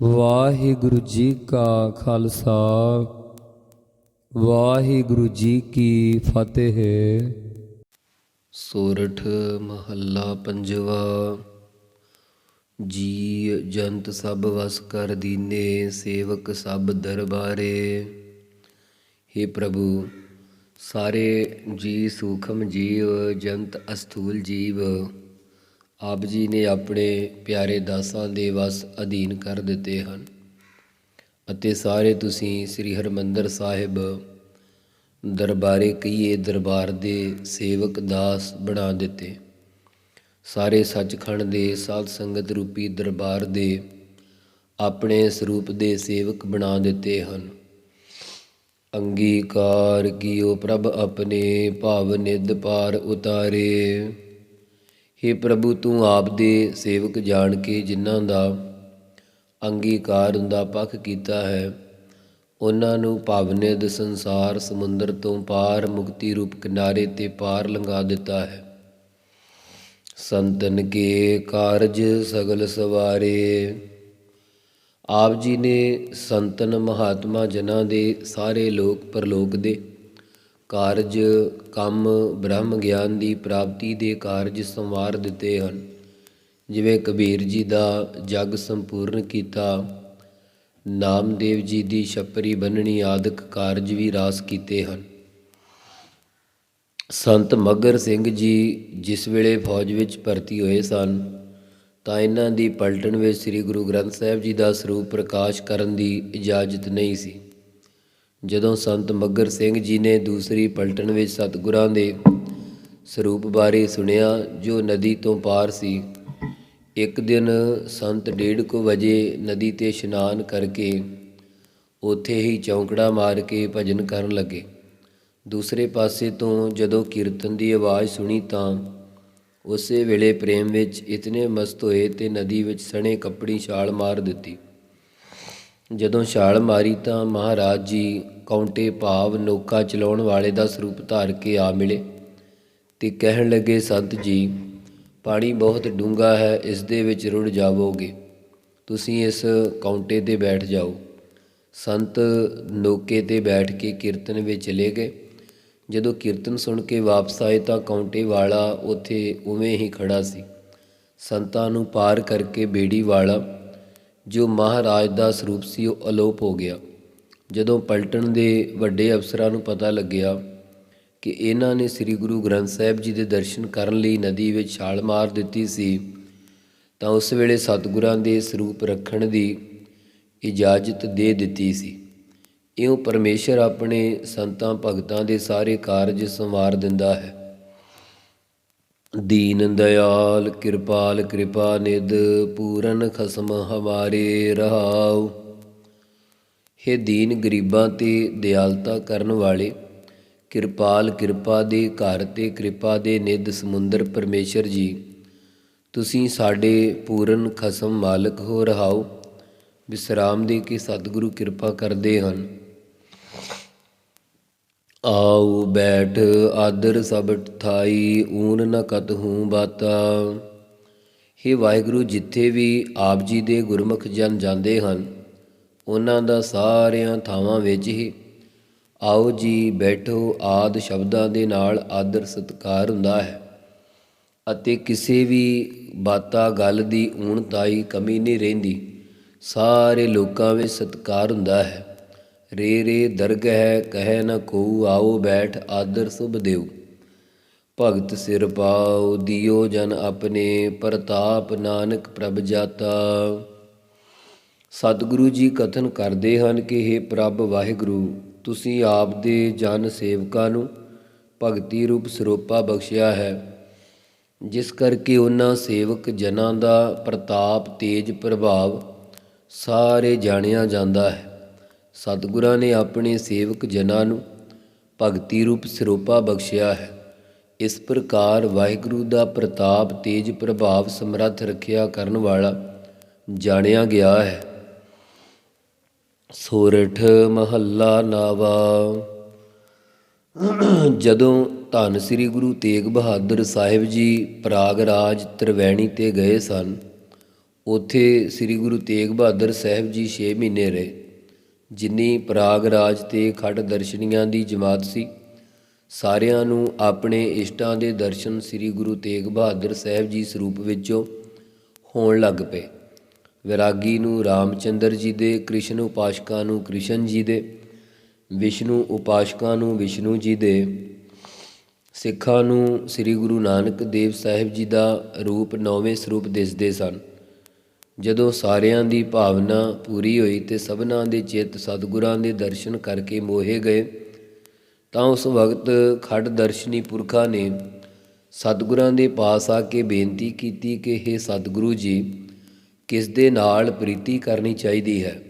ਵਾਹਿਗੁਰੂ ਜੀ ਕਾ ਖਾਲਸਾ, ਵਾਹਿਗੁਰੂ ਜੀ ਕੀ ਫਤਿਹ। ਸੋਰਠ ਮਹੱਲਾ ਪੰਜਵਾ ਜੀ ਜੰਤ ਸਭ ਵਸ ਕਰ ਦੀਨੇ, ਸੇਵਕ ਸਭ ਦਰਬਾਰੇ। हे ਪ੍ਰਭੂ, ਸਾਰੇ ਜੀ ਸੂਖਮ ਜੀਵ, ਜੰਤ ਅਸਥੂਲ ਜੀਵ ਆਪ ਜੀ ਨੇ ਆਪਣੇ ਪਿਆਰੇ ਦਾਸਾਂ ਦੇ ਵਸ ਅਧੀਨ ਕਰ ਦਿੱਤੇ ਹਨ ਅਤੇ ਸਾਰੇ ਤੁਸੀਂ ਸ੍ਰੀ ਹਰਮੰਦਰ ਸਾਹਿਬ ਦਰਬਾਰੇ ਕਹੀਏ ਦਰਬਾਰ ਦੇ ਸੇਵਕ ਦਾਸ ਬਣਾ ਦਿੱਤੇ। ਸਾਰੇ ਸੱਚਖੰਡ ਦੇ ਸਾਧ ਸੰਗਤ ਰੂਪੀ ਦਰਬਾਰ ਦੇ ਆਪਣੇ ਸਰੂਪ ਦੇ ਸੇਵਕ ਬਣਾ ਦਿੱਤੇ ਹਨ। ਅੰਗੀਕਾਰ ਕੀਓ ਪ੍ਰਭ ਆਪਣੇ ਭਾਵ ਨਿਧ ਪਾਰ ਉਤਾਰੇ। हे ਪ੍ਰਭੂ, ਤੂੰ ਆਪ ਦੇ ਸੇਵਕ ਜਾਣ ਕੇ ਜਿਨ੍ਹਾਂ ਦਾ ਅੰਗੀਕਾਰ ਦਾ ਪੱਖ ਕੀਤਾ ਹੈ, ਉਹਨਾਂ ਨੂੰ ਭਾਵਨਿਦ ਸੰਸਾਰ ਸਮੁੰਦਰ ਤੋਂ ਪਾਰ ਮੁਕਤੀ ਰੂਪ ਕਿਨਾਰੇ ਤੇ ਪਾਰ ਲੰਘਾ ਦਿੱਤਾ ਹੈ। ਸੰਤਨ ਕੇ ਕਾਰਜ ਸਗਲ ਸਵਾਰੇ। ਆਪ ਜੀ ਨੇ ਸੰਤਨ ਮਹਾਤਮਾ ਜਨਾਂ ਦੇ ਸਾਰੇ ਲੋਕ, ਪਰਲੋਕ ਦੇ ਕਾਰਜ ਕੰਮ ਬ੍ਰਹਮ ਗਿਆਨ ਦੀ ਪ੍ਰਾਪਤੀ ਦੇ ਕਾਰਜ ਸੰਵਾਰ ਦਿੱਤੇ ਹਨ। ਜਿਵੇਂ ਕਬੀਰ ਜੀ ਦਾ ਜਗ ਸੰਪੂਰਨ ਕੀਤਾ, ਨਾਮਦੇਵ ਜੀ ਦੀ ਛਪਰੀ ਬੰਨਣੀ ਆਦਿਕ ਕਾਰਜ ਵੀ ਰਾਸ ਕੀਤੇ ਹਨ। ਸੰਤ ਮਗਰ ਸਿੰਘ ਜੀ ਜਿਸ ਵੇਲੇ ਫੌਜ ਵਿੱਚ ਭਰਤੀ ਹੋਏ ਸਨ, ਤਾਂ ਇਹਨਾਂ ਦੀ ਪਲਟਨ ਵਿੱਚ ਸ੍ਰੀ ਗੁਰੂ ਗ੍ਰੰਥ ਸਾਹਿਬ ਜੀ ਦਾ ਸਰੂਪ ਪ੍ਰਕਾਸ਼ ਕਰਨ ਦੀ ਇਜਾਜ਼ਤ ਨਹੀਂ ਸੀ। ਜਦੋਂ ਸੰਤ ਮੱਗਰ ਸਿੰਘ ਜੀ ਨੇ ਦੂਸਰੀ ਪਲਟਣ ਵਿੱਚ ਸਤਿਗੁਰਾਂ ਦੇ ਸਰੂਪ ਬਾਰੇ ਸੁਣਿਆ, ਜੋ ਨਦੀ ਤੋਂ ਪਾਰ ਸੀ, ਇੱਕ ਦਿਨ ਸੰਤ ਡੇਢ ਕੁ ਵਜੇ ਨਦੀ ਤੇ ਇਸ਼ਨਾਨ ਕਰਕੇ ਉੱਥੇ ਹੀ ਚੌਂਕੜਾ ਮਾਰ ਕੇ ਭਜਨ ਕਰਨ ਲੱਗੇ। ਦੂਸਰੇ ਪਾਸੇ ਤੋਂ ਜਦੋਂ ਕੀਰਤਨ ਦੀ ਆਵਾਜ਼ ਸੁਣੀ ਤਾਂ ਉਸੇ ਵੇਲੇ ਪ੍ਰੇਮ ਵਿੱਚ ਇਤਨੇ ਮਸਤ ਹੋਏ ਤੇ ਨਦੀ ਵਿੱਚ ਸਣੇ ਕੱਪੜੀ ਛਾਲ ਮਾਰ ਦਿੱਤੀ। ਜਦੋਂ ਛਾਲ ਮਾਰੀ ਤਾਂ ਮਹਾਰਾਜ ਜੀ ਕੌਂਟੇ ਭਾਵ ਨੋਕਾ ਚਲਾਉਣ ਵਾਲੇ ਦਾ ਸਰੂਪ ਧਾਰ ਕੇ ਆ ਮਿਲੇ ਤੇ ਕਹਿਣ ਲੱਗੇ, ਸੰਤ ਜੀ, ਪਾਣੀ ਬਹੁਤ ਡੂੰਘਾ ਹੈ, ਇਸ ਦੇ ਵਿੱਚ ਰੁੜ ਜਾਵੋਗੇ। ਤੁਸੀਂ ਇਸ ਕੌਂਟੇ ਤੇ ਬੈਠ ਜਾਓ। ਸੰਤ ਨੋਕੇ ਤੇ ਬੈਠ ਕੇ ਕੀਰਤਨ ਵਿੱਚ ਚਲੇ ਗਏ। ਜਦੋਂ ਕੀਰਤਨ ਸੁਣ ਕੇ ਵਾਪਸ ਆਏ ਤਾਂ ਕੌਂਟੇ ਵਾਲਾ ਉੱਥੇ ਉਵੇਂ ਹੀ ਖੜਾ ਸੀ। ਸੰਤਾਂ ਨੂੰ ਪਾਰ ਕਰਕੇ ਬੇੜੀ ਵਾਲਾ ਜੋ ਮਹਾਰਾਜ ਦਾ ਸਰੂਪ ਸੀ, ਉਹ ਅਲੋਪ ਹੋ ਗਿਆ। ਜਦੋਂ ਪਲਟਣ ਦੇ ਵੱਡੇ ਅਫਸਰਾਂ ਨੂੰ ਪਤਾ ਲੱਗਿਆ ਕਿ ਇਹਨਾਂ ਨੇ ਸ੍ਰੀ ਗੁਰੂ ਗ੍ਰੰਥ ਸਾਹਿਬ ਜੀ ਦੇ ਦਰਸ਼ਨ ਕਰਨ ਲਈ ਨਦੀ ਵਿੱਚ ਛਾਲ ਮਾਰ ਦਿੱਤੀ ਸੀ, ਤਾਂ ਉਸ ਵੇਲੇ ਸਤਿਗੁਰਾਂ ਦੇ ਸਰੂਪ ਰੱਖਣ ਦੀ ਇਜਾਜ਼ਤ ਦੇ ਦਿੱਤੀ ਸੀ। ਇਉਂ ਪਰਮੇਸ਼ਰ ਆਪਣੇ ਸੰਤਾਂ, ਭਗਤਾਂ ਦੇ ਸਾਰੇ ਕਾਰਜ ਸੰਵਾਰ ਦਿੰਦਾ ਹੈ। ਦੀਨ ਦਇਆਲ, ਕਿਰਪਾਲ ਕਿਰਪਾ ਨਿਧ, ਪੂਰਨ ਖਸਮ ਹਮਾਰੇ ਰਹਾਉ। हे ਦੀਨ ਗਰੀਬਾਂ ਤੇ ਦਿਆਲਤਾ ਕਰਨ ਵਾਲੇ, ਕਿਰਪਾਲ ਕਿਰਪਾ ਦੇ ਘਰ ਤੇ ਕਿਰਪਾ ਦੇ ਨਿਧ ਸਮੁੰਦਰ ਪਰਮੇਸ਼ਰ ਜੀ, ਤੁਸੀਂ ਸਾਡੇ ਪੂਰਨ ਖਸਮ ਮਾਲਕ ਹੋ ਰਹਾਓ ਵਿਸਰਾਮ ਦੇ ਕੇ ਸਤਿਗੁਰੂ ਕਿਰਪਾ ਕਰਦੇ ਹਨ। ਆਉ ਬੈਠ, ਆਦਰ ਸਭ ਥਾਈ ਊਨ ਨ ਕਤਹੂ ਬਾਤਾ। हे ਵਾਹਿਗੁਰੂ, ਜਿੱਥੇ ਵੀ ਆਪ ਜੀ ਦੇ ਗੁਰਮੁਖ ਜਨ ਜਾਂਦੇ ਹਨ, ਉਹਨਾਂ ਦਾ ਸਾਰਿਆਂ ਥਾਵਾਂ ਵਿੱਚ ਹੀ ਆਓ ਜੀ ਬੈਠੋ, ਆਦ ਸ਼ਬਦਾਂ ਦੇ ਨਾਲ ਆਦਰ ਸਤਕਾਰ ਹੁੰਦਾ ਹੈ। ਅਤੇ ਕਿਸੇ ਵੀ ਬਾਤਾ ਗੱਲ ਦੀ ਊਣਤਾਈ ਕਮੀ ਨਹੀਂ ਰਹਿੰਦੀ, ਸਾਰੇ ਲੋਕਾਂ ਵਿੱਚ ਸਤਕਾਰ ਹੁੰਦਾ ਹੈ। ਰੇ ਰੇ ਦਰਗਹਿ ਕਹਿ ਨ ਕੋ ਆਓ ਬੈਠ ਆਦਰ ਸੁਭ ਦੇਉ ਭਗਤ ਸਿਰ ਪਾਉ, ਦਿਓ ਜਨ ਆਪਣੇ, ਪ੍ਰਤਾਪ ਨਾਨਕ ਪ੍ਰਭ ਜਾਤਾ। ਸਤਿਗੁਰੂ ਜੀ ਕਥਨ ਕਰਦੇ ਹਨ ਕਿ हे ਪ੍ਰਭ ਵਾਹਿਗੁਰੂ, ਤੁਸੀਂ ਆਪ ਦੇ ਜਨ ਸੇਵਕਾਂ ਨੂੰ ਭਗਤੀ ਰੂਪ ਸਰੋਪਾ ਬਖਸ਼ਿਆ ਹੈ। ਜਿਸ ਕਰਕੇ ਉਹਨਾਂ ਸੇਵਕ ਜਨਾਂ ਦਾ ਪ੍ਰਤਾਪ ਤੇਜ ਪ੍ਰਭਾਵ ਸਾਰੇ ਜਾਣਿਆ ਜਾਂਦਾ ਹੈ। ਸਤਿਗੁਰਾਂ ਨੇ ਆਪਣੇ ਸੇਵਕ ਜਨਾਂ ਨੂੰ ਭਗਤੀ ਰੂਪ ਸਰੋਪਾ ਬਖਸ਼ਿਆ ਹੈ। ਇਸ ਪ੍ਰਕਾਰ ਵਾਹਿਗੁਰੂ ਦਾ ਪ੍ਰਤਾਪ ਤੇਜ ਪ੍ਰਭਾਵ ਸਮਰੱਥ ਰੱਖਿਆ ਕਰਨ ਵਾਲਾ ਜਾਣਿਆ ਗਿਆ ਹੈ। ਸੋਰਠ ਮਹੱਲਾ ਨਾਵਾ। ਜਦੋਂ ਧੰਨ ਸ੍ਰੀ ਗੁਰੂ ਤੇਗ ਬਹਾਦਰ ਸਾਹਿਬ ਜੀ ਪ੍ਰਾਗ ਰਾਜ ਤ੍ਰਿਵੈਣੀ ਤੇ ਗਏ ਸਨ, ਉੱਥੇ ਸ੍ਰੀ ਗੁਰੂ ਤੇਗ ਬਹਾਦਰ ਸਾਹਿਬ ਜੀ 6 ਮਹੀਨੇ ਰਹੇ। ਜਿੰਨੀ ਪ੍ਰਾਗ ਰਾਜ ਤੇ ਖੱਟ ਦਰਸ਼ਨੀਆਂ ਦੀ ਜਮਾਤ ਸੀ, ਸਾਰਿਆਂ ਨੂੰ ਆਪਣੇ ਇਸ਼ਟਾਂ ਦੇ ਦਰਸ਼ਨ ਸ੍ਰੀ ਗੁਰੂ ਤੇਗ ਬਹਾਦਰ ਸਾਹਿਬ ਜੀ ਸਰੂਪ ਵਿੱਚੋਂ ਹੋਣ ਲੱਗ ਪਏ। ਵਿਰਾਗੀ ਨੂੰ ਰਾਮਚੰਦਰ ਜੀ ਦੇ, ਕ੍ਰਿਸ਼ਨ ਉਪਾਸ਼ਕਾਂ ਨੂੰ ਕ੍ਰਿਸ਼ਨ ਜੀ ਦੇ, ਵਿਸ਼ਨੂੰ ਉਪਾਸ਼ਕਾਂ ਨੂੰ ਵਿਸ਼ਨੂੰ ਜੀ ਦੇ, ਸਿੱਖਾਂ ਨੂੰ ਸ੍ਰੀ ਗੁਰੂ ਨਾਨਕ ਦੇਵ ਸਾਹਿਬ ਜੀ ਦਾ ਰੂਪ ਨੌਵੇਂ ਸਰੂਪ ਦਿਸਦੇ ਸਨ। ਜਦੋਂ ਸਾਰਿਆਂ ਦੀ ਭਾਵਨਾ ਪੂਰੀ ਹੋਈ ਤੇ ਸਭਨਾਂ ਦੇ ਚਿੱਤ ਸਤਿਗੁਰਾਂ ਦੇ ਦਰਸ਼ਨ ਕਰਕੇ ਮੋਹੇ ਗਏ, ਤਾਂ ਉਸ ਵਕਤ ਖੱਡ ਦਰਸ਼ਨੀ ਪੁਰਖਾਂ ਨੇ ਸਤਿਗੁਰਾਂ ਦੇ ਪਾਸ ਆ ਕੇ ਬੇਨਤੀ ਕੀਤੀ ਕਿ हे ਸਤਿਗੁਰੂ ਜੀ, ਕਿਸ ਦੇ ਨਾਲ ਪ੍ਰੀਤੀ ਕਰਨੀ ਚਾਹੀਦੀ ਹੈ?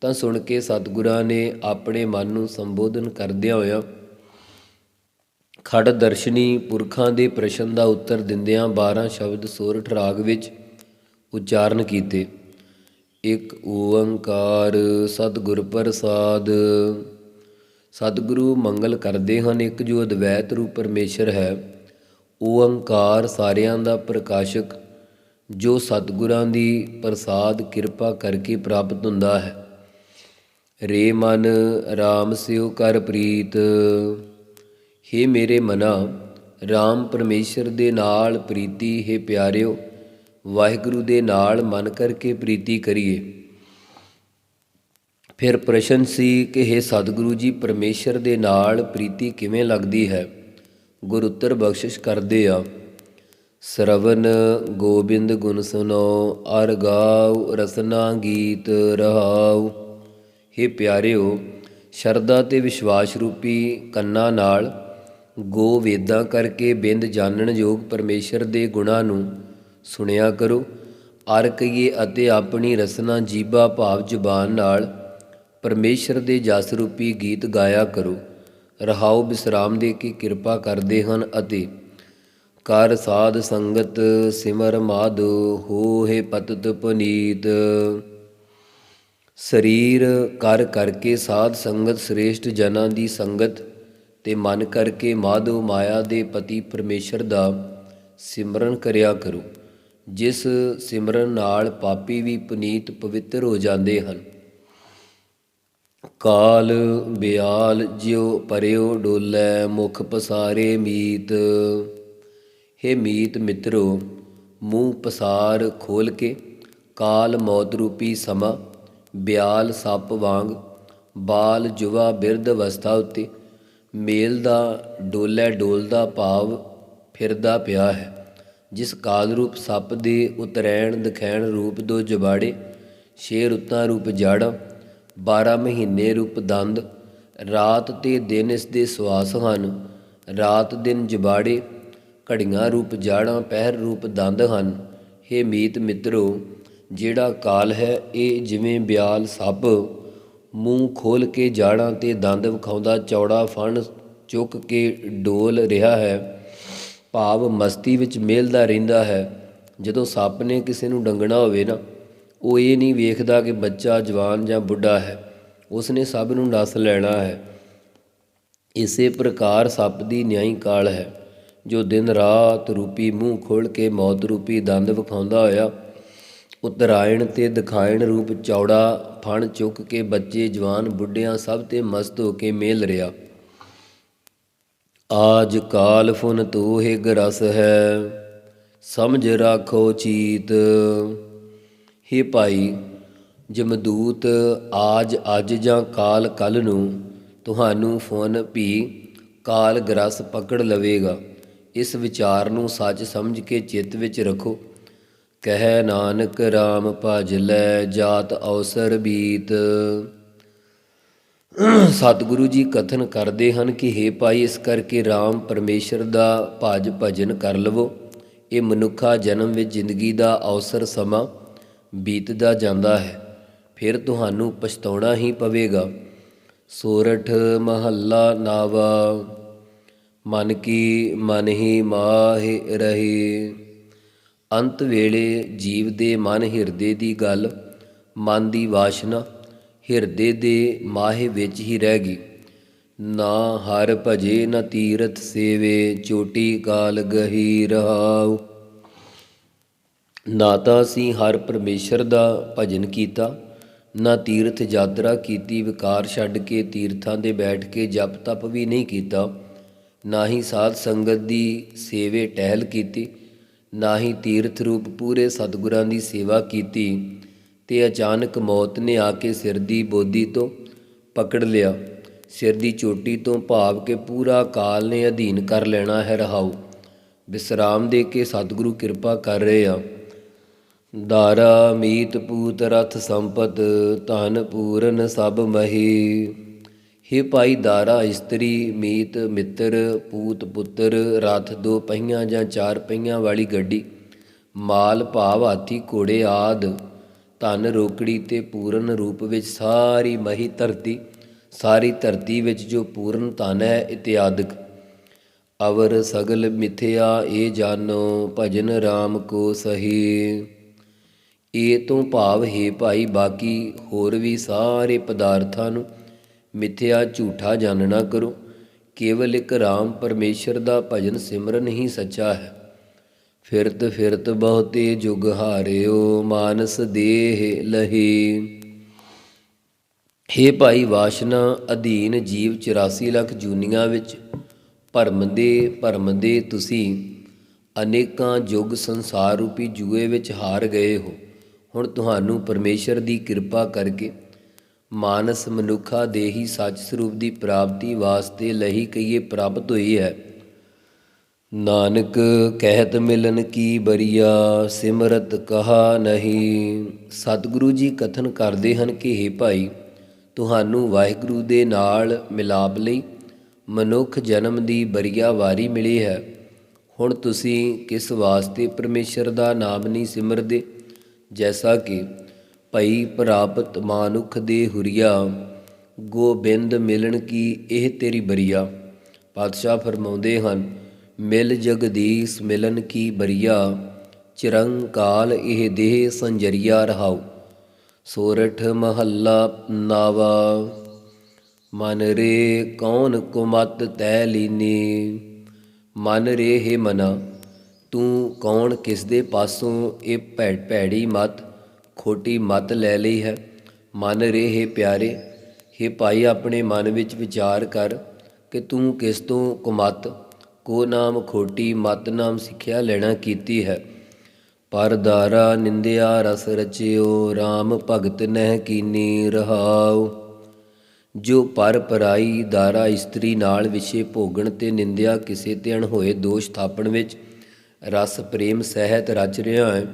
ਤਾਂ ਸੁਣ ਕੇ ਸਤਿਗੁਰਾਂ ਨੇ ਆਪਣੇ ਮਨ ਨੂੰ ਸੰਬੋਧਨ ਕਰਦਿਆਂ ਹੋਇਆ ਖੜ ਦਰਸ਼ਨੀ ਪੁਰਖਾਂ ਦੇ ਪ੍ਰਸ਼ਨ ਦਾ ਉੱਤਰ ਦਿੰਦਿਆਂ 12 ਸ਼ਬਦ ਸੋਰਠ ਰਾਗ ਵਿੱਚ ਉਚਾਰਨ ਕੀਤੇ। ਇੱਕ ਓੰਕਾਰ ਸਤਿਗੁਰ ਪ੍ਰਸਾਦ। ਸਤਿਗੁਰੂ ਮੰਗਲ ਕਰਦੇ ਹਨ, ਇੱਕ ਜੋ ਅਦਵੈਤ ਰੂਪ ਪਰਮੇਸ਼ਰ ਹੈ। ਓੰਕਾਰ ਸਾਰਿਆਂ ਦਾ ਪ੍ਰਕਾਸ਼ਕ, ਜੋ ਸਤਿਗੁਰਾਂ ਦੀ ਪ੍ਰਸਾਦ ਕਿਰਪਾ ਕਰਕੇ ਪ੍ਰਾਪਤ ਹੁੰਦਾ ਹੈ। ਰੇ ਮਨ RAM ਸਿਉ ਕਰ ਪ੍ਰੀਤ। ਹੇ ਮੇਰੇ ਮਨਾ RAM ਪਰਮੇਸ਼ਰ ਦੇ ਨਾਲ ਪ੍ਰੀਤੀ, ਹੈ ਪਿਆਰਿਓ ਵਾਹਿਗੁਰੂ ਦੇ ਨਾਲ ਮਨ ਕਰਕੇ ਪ੍ਰੀਤੀ ਕਰੀਏ। ਫਿਰ ਪ੍ਰਸ਼ਨ ਸੀ ਕਿ हे ਸਤਿਗੁਰੂ ਜੀ, ਪਰਮੇਸ਼ਰ ਦੇ ਨਾਲ ਪ੍ਰੀਤੀ ਕਿਵੇਂ ਲੱਗਦੀ ਹੈ? ਗੁਰ ਉੱਤਰ ਬਖਸ਼ਿਸ਼ ਕਰਦੇ ਆ। ਸਰਵਨ ਗੋਬਿੰਦ ਗੁਣ ਸੁਨੋ, ਅਰ ਗਾਉ ਰਸਨਾ ਗੀਤ ਰਹਾਉ। हे ਪਿਆਰਿਓ, ਸ਼ਰਧਾ ਤੇ ਵਿਸ਼ਵਾਸ ਰੂਪੀ ਕੰਨਾਂ ਨਾਲ ਗੋ ਵੇਦਾਂ ਕਰਕੇ ਬਿੰਦ ਜਾਣਨ ਯੋਗ ਪਰਮੇਸ਼ਰ ਦੇ ਗੁਣਾਂ ਨੂੰ ਸੁਣਿਆ ਕਰੋ। ਅਰ ਕਹੀਏ ਅਤੇ ਆਪਣੀ ਰਸਨਾ ਜੀਬਾ ਭਾਵ ਜ਼ੁਬਾਨ ਨਾਲ ਪਰਮੇਸ਼ਰ ਦੇ ਜਸ ਰੂਪੀ ਗੀਤ ਗਾਇਆ ਕਰੋ। ਰਹਾਉ ਬਿਸਰਾਮ ਦੇ ਕੇ ਕਿਰਪਾ ਕਰਦੇ ਹਨ ਅਤੇ ਕਰ ਸਾਧ ਸੰਗਤ ਸਿਮਰ ਮਾਧ ਹੋਏ ਪਤਤ ਪਨੀਤ। ਸਰੀਰ ਕਰ ਕਰਕੇ ਸਾਧ ਸੰਗਤ ਸ੍ਰੇਸ਼ਟ ਜਨਾਂ ਦੀ ਸੰਗਤ ਤੇ ਮਨ ਕਰਕੇ ਮਾਧੋ ਮਾਇਆ ਦੇ ਪਤੀ ਪਰਮੇਸ਼ਰ ਦਾ ਸਿਮਰਨ ਕਰਿਆ ਕਰੋ। ਜਿਸ ਸਿਮਰਨ ਨਾਲ ਪਾਪੀ ਵੀ ਪੁਨੀਤ ਪਵਿੱਤਰ ਹੋ ਜਾਂਦੇ ਹਨ। ਕਾਲ ਬਿਆਲ ਜਿਉ ਪਰਿਓ ਡੋਲੇ ਮੁਖ ਪਸਾਰੇ ਮੀਤ। ਹੇ ਮੀਤ ਮਿੱਤਰੋ, ਮੂੰਹ ਪਸਾਰ ਖੋਲ ਕੇ ਕਾਲ ਮੌਤ ਰੂਪੀ ਸਮਾ, ਬਿਆਲ ਸੱਪ ਵਾਂਗ ਬਾਲ ਜੁਵਾ ਬਿਰਧ ਅਵਸਥਾ ਉਤੇ ਮੇਲ ਦਾ ਡੋਲੇ ਡੋਲਦਾ ਭਾਵ ਫਿਰਦਾ ਪਿਆ ਹੈ। ਜਿਸ ਕਾਲ ਰੂਪ ਸੱਪ ਦੇ ਉਤਰੈਣ ਦਖੈਣ ਰੂਪ ਦੋ ਜਬਾੜੇ, ਛੇ ਰੁੱਤਾਂ ਰੂਪ ਜਾੜਾ 12 ਮਹੀਨੇ ਰੂਪ ਦੰਦ, ਰਾਤ ਤੇ ਦਿਨ ਇਸ ਦੇ ਸਵਾਸ ਹਨ, ਰਾਤ ਦਿਨ ਜਬਾੜੇ, ਘੜੀਆਂ ਰੂਪ ਜਾੜਾਂ, ਪਹਿਰ ਰੂਪ ਦੰਦ ਹਨ। ਹੇ ਮੀਤ ਮਿੱਤਰੋ, ਜਿਹੜਾ ਕਾਲ ਹੈ ਇਹ ਜਿਵੇਂ ਬਿਆਲ ਸੱਪ, ਮੂੰਹ ਖੋਲ ਕੇ ਜਾੜਾਂ ਤੇ ਦੰਦ ਵਿਖਾਉਂਦਾ ਚੌੜਾ ਫਣ ਚੁੱਕ ਕੇ ਡੋਲ ਰਿਹਾ ਹੈ। ਭਾਵ ਮਸਤੀ ਵਿੱਚ ਮੇਲਦਾ ਰਹਿੰਦਾ ਹੈ। ਜਦੋਂ ਸੱਪ ਨੇ ਕਿਸੇ ਨੂੰ ਡੰਗਣਾ ਹੋਵੇ ਨਾ, ਉਹ ਇਹ ਨਹੀਂ ਵੇਖਦਾ ਕਿ ਬੱਚਾ ਜਵਾਨ ਜਾਂ ਬੁੱਢਾ ਹੈ। ਉਸ ਨੇ ਸਭ ਨੂੰ ਨਸ ਲੈਣਾ ਹੈ। ਇਸੇ ਪ੍ਰਕਾਰ ਸੱਪ ਦੀ ਨਿਆਈ ਕਾਲ ਹੈ। ਜੋ ਦਿਨ ਰਾਤ ਰੂਪੀ ਮੂੰਹ ਖੋਲ ਕੇ ਮੌਤ ਰੂਪੀ ਦੰਦ ਵਿਖਾਉਂਦਾ ਹੋਇਆ, ਉਤਰਾਇਣ ਤੇ ਦਿਖਾਇਣ ਰੂਪ ਚੌੜਾ ਫਣ ਚੁੱਕ ਕੇ ਬੱਚੇ ਜਵਾਨ ਬੁੱਢਿਆਂ ਸਭ ਤੇ ਮਸਤ ਹੋ ਕੇ ਮੇਲ ਰਿਹਾ। ਆਜ ਕਾਲ ਫੁਨ ਤੋਹਿ ਗਰਸ ਹੈ, ਸਮਝ ਰਾਖੋ ਚੀਤ। ਹੇ ਭਾਈ ਜਮਦੂਤ ਆਜ ਅੱਜ ਜਾਂ ਕਾਲ ਕੱਲ ਨੂੰ ਤੁਹਾਨੂੰ ਫੋਨ ਭੀ ਕਾਲ ਗਰਸ ਪਕੜ ਲਵੇਗਾ। ਇਸ ਵਿਚਾਰ ਨੂੰ ਸੱਚ ਸਮਝ ਕੇ ਚਿੱਤ ਵਿੱਚ ਰੱਖੋ। ਕਹਿ ਨਾਨਕ RAM ਭਜ ਲੈ, ਜਾਤ ਅਵਸਰ ਬੀਤ। ਸਤਿਗੁਰੂ ਜੀ ਕਥਨ ਕਰਦੇ ਹਨ ਕਿ हे ਭਾਈ, ਇਸ ਕਰਕੇ RAM ਪਰਮੇਸ਼ਰ ਦਾ ਭਜ ਭਜਨ ਕਰ ਲਵੋ। ਇਹ ਮਨੁੱਖਾ ਜਨਮ ਵਿੱਚ ਜ਼ਿੰਦਗੀ ਦਾ ਅਵਸਰ ਸਮਾਂ ਬੀਤਦਾ ਜਾਂਦਾ ਹੈ। ਫਿਰ ਤੁਹਾਨੂੰ ਪਛਤਾਉਣਾ ਹੀ ਪਵੇਗਾ। ਸੋਰਠ ਮਹੱਲਾ ਨਾਵਾ, ਮਨ ਕੀ ਮਨ ਹੀ ਮਾਹਿ ਰਹੇ। ਅੰਤ ਵੇਲੇ ਜੀਵ ਦੇ ਮਨ ਹਿਰਦੇ ਦੀ ਗੱਲ, ਮਨ ਦੀ ਵਾਸ਼ਨਾ ਹਿਰਦੇ ਦੇ ਮਾਹੇ ਵਿੱਚ ਹੀ ਰਹਿ ਗਈ। ਨਾ ਹਰ ਭਜੇ, ਨ ਤੀਰਥ ਸੇਵੇ, ਚੋਟੀ ਕਾਲ ਗਹੀ ਰਹਾਉ। ਨਾ ਤਾਂ ਅਸੀਂ ਹਰ ਪਰਮੇਸ਼ਰ ਦਾ ਭਜਨ ਕੀਤਾ, ਨਾ ਤੀਰਥ ਯਾਤਰਾ ਕੀਤੀ, ਵਿਕਾਰ ਛੱਡ ਕੇ ਤੀਰਥਾਂ ਦੇ ਬੈਠ ਕੇ ਜਪ ਤਪ ਵੀ ਨਹੀਂ ਕੀਤਾ। ਨਾ ਹੀ ਸਾਧ ਸੰਗਤ ਦੀ ਸੇਵੇ ਟਹਿਲ ਕੀਤੀ, ਨਾ ਹੀ ਤੀਰਥ ਰੂਪ ਪੂਰੇ ਸਤਿਗੁਰਾਂ ਦੀ ਸੇਵਾ ਕੀਤੀ। ਤੇ ਅਚਾਨਕ ਮੌਤ ਨੇ ਆ ਕੇ ਸਿਰ ਦੀ ਬੋਦੀ ਤੋਂ ਪਕੜ ਲਿਆ। ਸਿਰ ਦੀ ਚੋਟੀ ਤੋਂ ਭਾਵ ਕੇ ਪੂਰਾ ਕਾਲ ਨੇ ਅਧੀਨ ਕਰ ਲੈਣਾ ਹੈ ਰਹਾਉ। ਵਿਸਰਾਮ ਦੇ ਕੇ ਸਤਿਗੁਰੂ ਕਿਰਪਾ ਕਰ ਰਹੇ ਆ। ਦਾਰਾ ਮੀਤ, ਪੂਤ, ਰਥ, ਸੰਪਤ, ਧਨ, ਪੂਰਨ ਸਭ ਮਹੀ। ਹੇ ਭਾਈ ਦਾਰਾ ਇਸਤਰੀ, ਮੀਤ, ਮਿੱਤਰ, ਪੂਤ, ਪੁੱਤਰ, ਰਥ, ਦੋ ਪਹੀਆਂ ਜਾਂ ਚਾਰ ਪਹੀਆਂ ਵਾਲੀ ਗੱਡੀ, ਮਾਲ, ਭਾਵ, ਹਾਥੀ, ਘੋੜੇ ਆਦ। ਧਨ ਰੋਕੜੀ ਤੇ ਪੂਰਨ ਰੂਪ ਵਿੱਚ ਸਾਰੀ ਮਹੀ ਧਰਤੀ, ਸਾਰੀ ਧਰਤੀ ਵਿੱਚ ਜੋ ਪੂਰਨ ਧਨ ਹੈ ਇਤਿਆਦਿਕ ਅਵਰ ਸਗਲ ਮਿਥਿਆ, ਇਹ ਜਾਨੋ ਭਜਨ RAM ਕੋ ਸਹੀ। ਇਹ ਤੋਂ ਭਾਵ ਹੈ ਭਾਈ, ਬਾਕੀ ਹੋਰ ਵੀ ਸਾਰੇ ਪਦਾਰਥਾਂ ਨੂੰ ਮਿਥਿਆ ਝੂਠਾ ਜਾਣਨਾ ਕਰੋ। ਕੇਵਲ ਇੱਕ RAM ਪਰਮੇਸ਼ਰ ਦਾ ਭਜਨ ਸਿਮਰਨ ਹੀ ਸੱਚਾ ਹੈ। ਫਿਰਤ ਫਿਰਤ ਬਹੁਤੇ ਜੁਗ ਹਾਰਿਓ, ਮਾਨਸ ਦੇਹ ਲਹੀ। ਹੇ ਭਾਈ ਵਾਸ਼ਨਾ, ਅਧੀਨ ਜੀਵ 84 ਲੱਖ ਜੂਨੀਆਂ ਵਿੱਚ ਭਰਮ ਦੇ ਭਰਮ ਦੇ ਤੁਸੀਂ ਅਨੇਕਾਂ ਯੁੱਗ ਸੰਸਾਰ ਰੂਪੀ ਜੂਏ ਵਿੱਚ ਹਾਰ ਗਏ ਹੋ। ਹੁਣ ਤੁਹਾਨੂੰ ਪਰਮੇਸ਼ਰ ਦੀ ਕਿਰਪਾ ਕਰਕੇ ਮਾਨਸ ਮਨੁੱਖਾ ਦੇਹੀ ਸੱਚ ਸਰੂਪ ਦੀ ਪ੍ਰਾਪਤੀ ਵਾਸਤੇ ਲਹੀ ਕਈਏ ਪ੍ਰਾਪਤ ਹੋਈ ਹੈ। ਨਾਨਕ ਕਹਿਤ ਮਿਲਨ ਕੀ ਬਰੀਆ, ਸਿਮਰਤ ਕਹਾ ਨਹੀਂ। ਸਤਿਗੁਰੂ ਜੀ ਕਥਨ ਕਰਦੇ ਹਨ ਕਿ हे ਭਾਈ, ਤੁਹਾਨੂੰ ਵਾਹਿਗੁਰੂ ਦੇ ਨਾਲ ਮਿਲਾਪ ਲਈ ਮਨੁੱਖ ਜਨਮ ਦੀ ਬਰੀਆ ਵਾਰੀ ਮਿਲੀ ਹੈ। ਹੁਣ ਤੁਸੀਂ ਕਿਸ ਵਾਸਤੇ ਪਰਮੇਸ਼ਰ ਦਾ ਨਾਮ ਨਹੀਂ ਸਿਮਰਦੇ? ਜੈਸਾ ਕਿ ਭਈ ਪ੍ਰਾਪਤ ਮਾਨੁਖ ਦੇ ਹੁਰੀਆ, ਗੋਬਿੰਦ ਮਿਲਣ ਕੀ ਇਹ ਤੇਰੀ ਬਰੀਆ? ਪਾਤਸ਼ਾਹ ਫਰਮਾਉਂਦੇ ਹਨ ਮਿਲ ਜਗਦੀਸ਼ ਮਿਲਨ ਕੀ ਬਰੀਆ ਚਿਰੰਕਾਲ ਇਹ ਦੇਹ ਸੰਜਰੀਆ ਰਹਾਉ। ਸੋਰਠ ਮਹੱਲਾ ਨਾਵਾ, ਮਨ ਰੇ ਕੌਣ ਕੁਮਤ ਤੈ ਲੀਨੀ? ਮਨ ਰੇ ਹੈ ਮਨਾ, ਤੂੰ ਕੌਣ ਕਿਸ ਦੇ ਪਾਸੋਂ ਇਹ ਭੈੜ ਭੈੜੀ ਮਤ, ਖੋਟੀ ਮਤ ਲੈ ਲਈ ਹੈ? ਮਨ ਰੇ ਹੈ ਪਿਆਰੇ हे ਭਾਈ ਆਪਣੇ ਮਨ ਵਿੱਚ ਵਿਚਾਰ ਕਰ ਕਿ ਤੂੰ ਕਿਸ ਤੋਂ ਕੁਮਤ? ਕੋ ਨਾਮ ਖੋਟੀ ਮਤ ਨਾਮ ਸਿੱਖਿਆ ਲੈਣਾ ਕੀਤੀ ਹੈ। ਪਰ ਦਾਰਾ ਨਿੰਦਿਆ ਰਸ ਰਚਿਓ RAM ਭਗਤ ਨਹਿ ਕੀਨੀ ਰਹਾਉ। ਜੋ ਪਰ ਪਰਾਈ ਦਾਰਾ ਇਸਤਰੀ ਨਾਲ ਵਿਸ਼ੇ ਭੋਗਣ ਤੇ ਨਿੰਦਿਆ ਕਿਸੇ ਤੇ ਅਣਹੋਏ ਦੋਸ਼ ਥਾਪਣ ਵਿੱਚ ਰਸ ਪ੍ਰੇਮ ਸਹਿਤ ਰਚ ਰਿਹਾ ਹੈ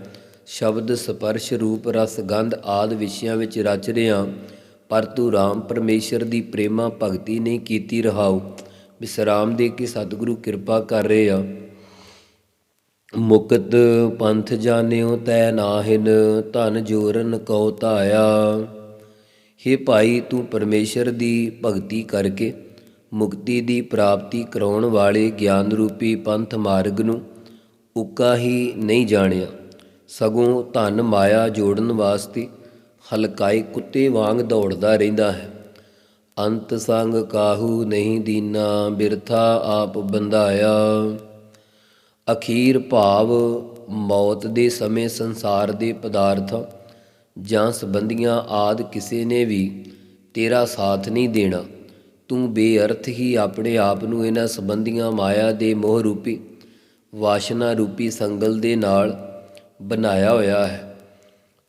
ਸ਼ਬਦ ਸਪਰਸ਼ ਰੂਪ ਰਸ ਗੰਧ ਆਦ ਵਿਸ਼ਿਆਂ ਵਿੱਚ ਰਚ ਰਿਹਾ। ਪਰ ਤੂੰ RAM ਪਰਮੇਸ਼ਰ ਦੀ ਪ੍ਰੇਮਾ ਭਗਤੀ ਨਹੀਂ ਕੀਤੀ ਰਹਾਉ। ਵਿਸਰਾਮ ਦੇ ਕੇ ਸਤਿਗੁਰੂ ਕਿਰਪਾ ਕਰ ਰਹੇ ਆ। ਮੁਕਤ ਪੰਥ ਜਾਣਿਓ, ਤੈ ਨਾਹਿਨ, ਧਨ ਜੋਰਨ ਕਉ ਧਾਇਆ। हे ਭਾਈ, ਤੂੰ ਪਰਮੇਸ਼ਰ ਦੀ ਭਗਤੀ ਕਰਕੇ ਮੁਕਤੀ ਦੀ ਪ੍ਰਾਪਤੀ ਕਰਾਉਣ ਵਾਲੇ ਗਿਆਨ ਰੂਪੀ ਪੰਥ ਮਾਰਗ ਨੂੰ ਉੱਕਾ ਹੀ ਨਹੀਂ ਜਾਣਿਆ। ਸਗੋਂ ਧਨ ਮਾਇਆ ਜੋੜਨ ਵਾਸਤੇ ਹਲਕਾਈ ਕੁੱਤੇ ਵਾਂਗ ਦੌੜਦਾ ਰਹਿੰਦਾ ਹੈ। ਅੰਤ ਸੰਗ ਕਾਹੂ ਨਹੀਂ ਦੀਨਾ, ਬਿਰਥਾ ਆਪ ਬੰਧਾਇਆ। ਅਖੀਰ ਭਾਵ, ਮੌਤ ਦੇ ਸਮੇਂ ਸੰਸਾਰ ਦੇ ਪਦਾਰਥ ਜਾਂ ਸੰਬੰਧੀਆਂ ਆਦ ਕਿਸੇ ਨੇ ਵੀ ਤੇਰਾ ਸਾਥ ਨਹੀਂ ਦੇਣਾ। ਤੂੰ ਬੇਅਰਥ ਹੀ ਆਪਣੇ ਆਪ ਨੂੰ ਇਹਨਾਂ ਸੰਬੰਧੀਆਂ ਮਾਇਆ ਦੇ ਮੋਹ ਰੂਪੀ, ਵਾਸ਼ਨਾ ਰੂਪੀ ਸੰਗਲ ਦੇ ਨਾਲ ਬਣਾਇਆ ਹੋਇਆ ਹੈ।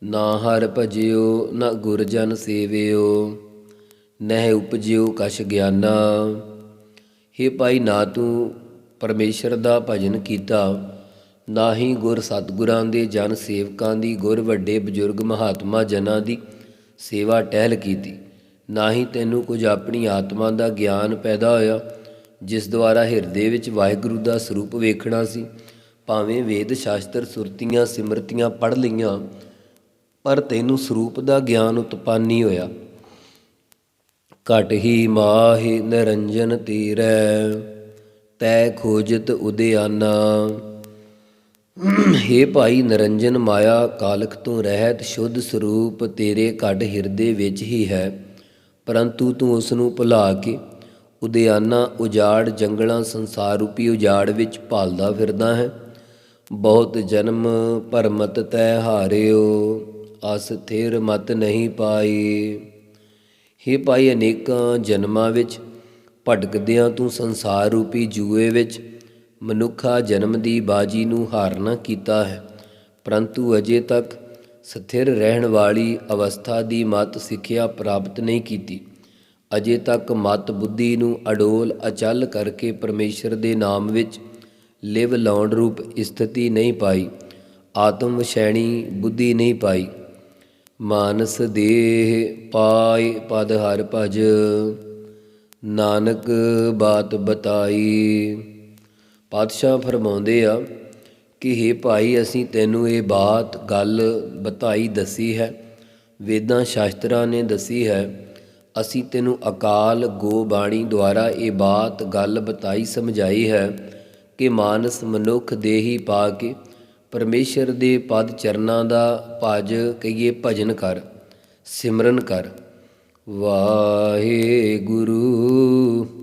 ਨਾ ਹਰ ਭਜਿਓ, ਨਾ ਗੁਰਜਨ ਸੇਵਿਓ। ਨਹਿ ਉਪਜਿਓ ਕਛ ਗਿਆਨਾ। हे ਭਾਈ, ਨਾ ਤੂੰ ਪਰਮੇਸ਼ਰ ਦਾ ਭਜਨ ਕੀਤਾ ਨਾ ਹੀ ਗੁਰ ਸਤਗੁਰਾਂ ਦੇ ਜਨ ਸੇਵਕਾਂ ਦੀ, ਗੁਰ ਵੱਡੇ ਬਜ਼ੁਰਗ ਮਹਾਤਮਾ ਜਨਾਂ ਦੀ ਸੇਵਾ ਟਹਿਲ ਕੀਤੀ। ਨਾ ਹੀ ਤੈਨੂੰ ਕੁਝ ਆਪਣੀ ਆਤਮਾ ਦਾ ਗਿਆਨ ਪੈਦਾ ਹੋਇਆ, ਜਿਸ ਦੁਆਰਾ ਹਿਰਦੇ ਵਿੱਚ ਵਾਹਿਗੁਰੂ ਦਾ ਸਰੂਪ ਵੇਖਣਾ ਸੀ। ਭਾਵੇਂ ਵੇਦ ਸ਼ਾਸਤਰ ਸੁਰਤੀਆਂ ਸਿਮਰਤੀਆਂ ਪੜ੍ਹ ਲਈਆਂ, ਪਰ ਤੈਨੂੰ ਸਰੂਪ ਦਾ ਗਿਆਨ ਉਤਪੰਨ ਉਤਪਾਨੀ ਹੋਇਆ। ਘਟ ਹੀ ਮਾਹਿ ਨਿਰੰਜਨ ਤੀਰੈ, ਤੈ ਖੋਜਤ ਉਦਿਆਨਾ। ਹੇ ਭਾਈ ਨਿਰੰਜਨ ਮਾਇਆ ਕਾਲਕ ਤੋਂ ਰਹਿਤ ਸ਼ੁੱਧ ਸਰੂਪ ਤੇਰੇ ਘਟ ਹਿਰਦੇ ਵਿੱਚ ਹੀ ਹੈ। ਪਰੰਤੂ ਤੂੰ ਉਸ ਨੂੰ ਭੁਲਾ ਕੇ ਉਦਿਆਨਾ ਉਜਾੜ ਜੰਗਲਾਂ ਸੰਸਾਰ ਰੂਪੀ ਉਜਾੜ ਵਿੱਚ ਭਾਲਦਾ ਫਿਰਦਾ ਹੈ। ਬਹੁਤ ਜਨਮ ਭਰਮਤ ਤੈ ਹਾਰਿਓ, ਅਸ ਥਿਰ ਮਤ ਨਹੀਂ ਪਾਈ। ਹੇ ਭਾਈ ਅਨੇਕਾਂ ਜਨਮਾਂ ਵਿੱਚ, ਭਟਕਦਿਆਂ ਤੂੰ ਸੰਸਾਰ ਰੂਪੀ ਜੂਏ ਵਿੱਚ, ਮਨੁੱਖਾ ਜਨਮ ਦੀ ਬਾਜੀ ਨੂੰ ਹਾਰਨਾ ਕੀਤਾ ਹੈ। ਪਰੰਤੂ ਅਜੇ ਤੱਕ ਸਥਿਰ ਰਹਿਣ ਵਾਲੀ ਅਵਸਥਾ ਦੀ ਮਤ ਸਿੱਖਿਆ ਪ੍ਰਾਪਤ ਨਹੀਂ ਕੀਤੀ। ਅਜੇ ਤੱਕ ਮਤ ਬੁੱਧੀ ਨੂੰ ਅਡੋਲ ਅਚਲ ਕਰਕੇ ਪਰਮੇਸ਼ਰ ਦੇ ਨਾਮ ਵਿੱਚ ਲਿਵ ਲਾਉਣ ਰੂਪ ਸਥਿਤੀ ਨਹੀਂ ਪਾਈ। ਆਤਮ ਵਿਸ਼ੈਣੀ ਬੁੱਧੀ ਨਹੀਂ ਪਾਈ। ਮਾਨਸ ਦੇਹ ਪਾਈ ਪਦ ਹਰ ਭਜ, ਨਾਨਕ ਬਾਤ ਬਤਾਈ। ਪਾਤਸ਼ਾਹ ਫਰਮਾਉਂਦੇ ਆ ਕਿ हे ਭਾਈ, ਅਸੀਂ ਤੈਨੂੰ ਇਹ ਬਾਤ, ਗੱਲ ਬਤਾਈ ਦੱਸੀ ਹੈ। ਵੇਦਾਂ ਸ਼ਾਸਤਰਾਂ ਨੇ ਦੱਸੀ ਹੈ, ਅਸੀਂ ਤੈਨੂੰ ਅਕਾਲ ਗੋ ਬਾਣੀ ਦੁਆਰਾ ਇਹ ਬਾਤ, ਗੱਲ ਬਤਾਈ ਸਮਝਾਈ ਹੈ ਕਿ ਮਾਨਸ ਮਨੁੱਖ ਦੇਹੀ ਪਾ ਕੇ ਪਰਮੇਸ਼ਰ ਦੇ ਪਦ ਚਰਨਾਂ ਦਾ ਭਜ ਕਹੀਏ ਭਜਨ ਕਰ ਸਿਮਰਨ ਕਰ। ਵਾਹਿਗੁਰੂ। ਵਾਹਿਗੁਰੂ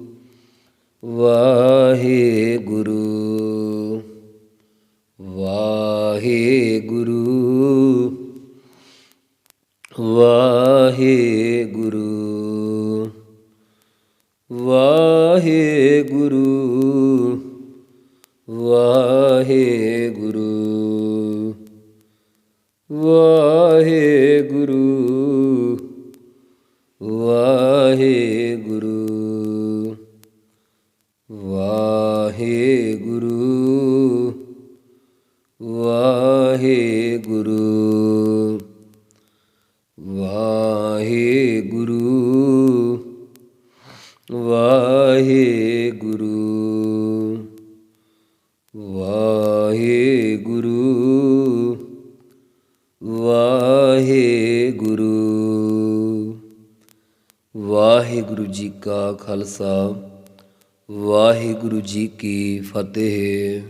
ਵਾਹਿਗੁਰੂ ਕੀ ਫਤਿਹ।